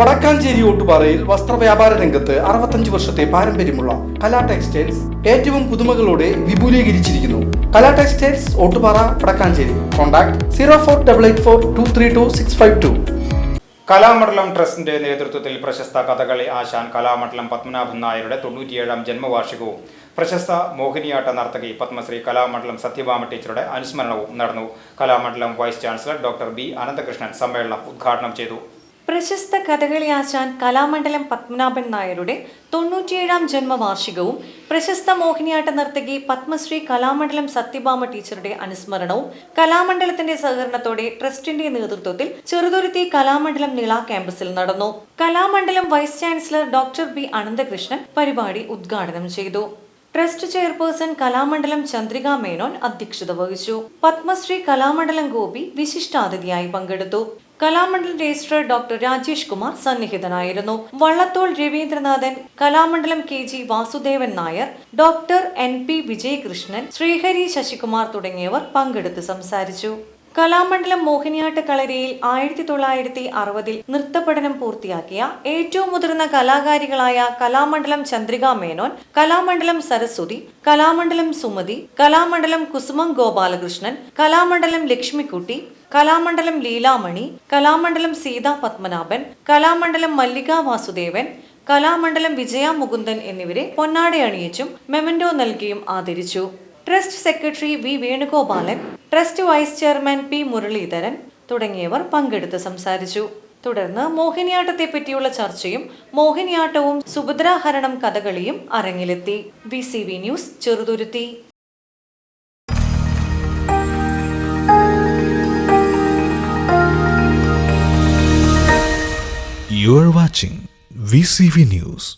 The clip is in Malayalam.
വടക്കാഞ്ചേരി ഓട്ടുപാറയിൽ വസ്ത്രവ്യാപാര രംഗത്ത് അറുപത്തഞ്ച് വർഷത്തെ പാരമ്പര്യമുള്ള കലാ ടെക്സ്റ്റൈൽസ് ഏറ്റവും പുതുമകളോടെ വിപുലീകരിച്ചിരിക്കുന്നു. Kala textiles Ottupara Vadakkanchery. Contact zero four double eight four two three two six five two. Kalamandalam ട്രസ്റ്റിന്റെ നേതൃത്വത്തിൽ പ്രശസ്ത കഥകളി ആശാൻ കലാമണ്ഡലം പത്മനാഭൻ നായരുടെ തൊണ്ണൂറ്റിയേഴാം ജന്മവാർഷികവും പ്രശസ്ത മോഹിനിയാട്ട നർത്തകി പത്മശ്രീ കലാമണ്ഡലം സത്യഭാമ ടീച്ചറുടെ അനുസ്മരണവും നടന്നു. Kalamandalam vice chancellor doctor B Ananthakrishnan സമ്മേളനം ഉദ്ഘാടനം ചെയ്തു. പ്രശസ്ത കഥകളി ആശാൻ കലാമണ്ഡലം പത്മനാഭൻ നായരുടെ തൊണ്ണൂറ്റിയേഴാം ജന്മവാർഷികവും പ്രശസ്ത മോഹിനിയാട്ട നർത്തകി പത്മശ്രീ കലാമണ്ഡലം സത്യഭാമ ടീച്ചറുടെ അനുസ്മരണവും കലാമണ്ഡലത്തിന്റെ സഹകരണത്തോടെ ട്രസ്റ്റിന്റെ നേതൃത്വത്തിൽ ചെറുതുരുത്തി കലാമണ്ഡലം നിള ക്യാമ്പസിൽ നടന്നു. Kalamandalam vice chancellor doctor B Ananthakrishnan പരിപാടി ഉദ്ഘാടനം ചെയ്തു. ട്രസ്റ്റ് ചെയർപേഴ്സൺ കലാമണ്ഡലം ചന്ദ്രിക മേനോൻ അധ്യക്ഷത വഹിച്ചു. പത്മശ്രീ കലാമണ്ഡലം ഗോപി വിശിഷ്ടാതിഥിയായി പങ്കെടുത്തു. Kalamandalam registrar doctor Rajesh Kumar സന്നിഹിതനായിരുന്നു. Vallathol Ravindranathan Kalamandalam K G Vasudevan Nair doctor N P Vijayakrishnan Sreehari Sasikumar തുടങ്ങിയവർ പങ്കെടുത്ത് സംസാരിച്ചു. കലാമണ്ഡലം മോഹിനിയാട്ട കളരിയിൽ ആയിരത്തി തൊള്ളായിരത്തി അറുപതിൽ നൃത്തപഠനം പൂർത്തിയാക്കിയ ഏറ്റവും മുതിർന്ന കലാകാരികളായ കലാമണ്ഡലം ചന്ദ്രിക മേനോൻ കലാമണ്ഡലം സരസ്വതി കലാമണ്ഡലം സുമതി കലാമണ്ഡലം കുസുമം ഗോപാലകൃഷ്ണൻ കലാമണ്ഡലം ലക്ഷ്മിക്കുട്ടി കലാമണ്ഡലം ലീലാമണി കലാമണ്ഡലം സീതാ പത്മനാഭൻ കലാമണ്ഡലം മല്ലിക വാസുദേവൻ കലാമണ്ഡലം വിജയ മുകുന്ദൻ എന്നിവരെ പൊന്നാടയണിയിച്ചും മെമന്റോ നൽകിയും ആദരിച്ചു. Trust secretary V Venugopalan trust vice chairman P Muraleedharan തുടങ്ങിയവർ പങ്കെടുത്ത് സംസാരിച്ചു. തുടർന്ന് മോഹിനിയാട്ടത്തെ പറ്റിയുള്ള ചർച്ചയും മോഹിനിയാട്ടവും സുഭദ്രാഹരണം കഥകളിയും അരങ്ങിലെത്തി. V C V news Cheruthuruthy. You are watching VCV News.